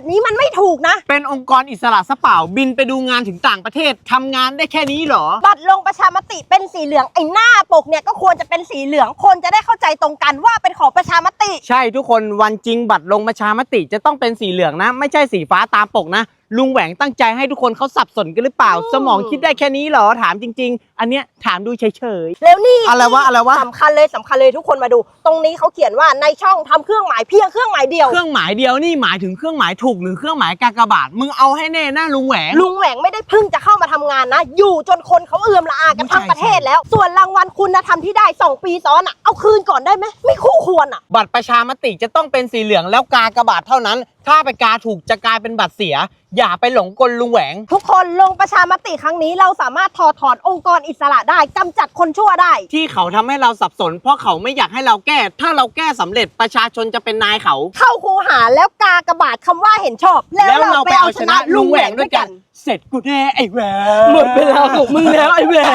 แบบนี้มันไม่ถูกนะ เป็นองค์กรอิสระสเปล่าบินไปดูงานถึงต่างประเทศทำงานได้แค่นี้เหรอ บัตรลงประชามติเป็นสีเหลืองไอ้หน้าปกเนี่ยก็ควรจะเป็นสีเหลืองคนจะได้เข้าใจตรงกันว่าเป็นของประชามติ ใช่ทุกคนวันจริงบัตรลงประชามติจะต้องเป็นสีเหลืองนะ ไม่ใช่สีฟ้าตามปกนะ ลุงแหวงตั้งใจให้ทุกคนเขาสับสนกันหรือเปล่าอืมสมองคิดได้แค่นี้เหรอถามจริง ๆ อันเนี้ยถามดูเฉย แล้วนี่อะไรวะอะไรวะ สำคัญเลยสำคัญเลยทุกคนมาดู ตรงนี้เขาเขียนว่าในช่องทำเครื่องหมายเพียงเครื่องหมายเดียว ๆ เครื่องหมายเดียวนี่หมายถึงเครื่องหมายถูกหรือเครื่องหมายกากบาทมึงเอาให้แน่นะลุงแหวง ลุงแหวงไม่ได้เพิ่งจะเข้ามาทำงานนะ อยู่จนคนเขาเอื่อมละอากันทั้งใช่ประเทศแล้ว ส่วนรางวัลคุณธรรมที่ได้ 2 ปีซ้อนอะ เอาคืนก่อนได้ไหม ไม่คู่ควรอะ บัตรประชามติจะต้องเป็นสีเหลืองแล้วกากบาทเท่านั้นถ้าไปกาถูกจะกลายเป็นบัตรเสีย อย่าไปหลงกลลุงแหวง ทุกคนลงประชามติครั้งนี้เราสามารถถอดถอนองค์กรอิสระได้กำจัดคนชั่วได้ ที่เขาทำให้เราสับสน เพราะเขาไม่อยากให้เราแก้ ถ้าเราแก้สำเร็จประชาชนจะเป็นนายเขา เข้าคูหาแล้วกากบาทคำว่าเห็นชอบ แล้วเราไปเอาชนะลุงแหวงด้วยกัน เสร็จกูแน่ไอ้แหวงหมดเวลาของมึงแล้วไอ้แหวง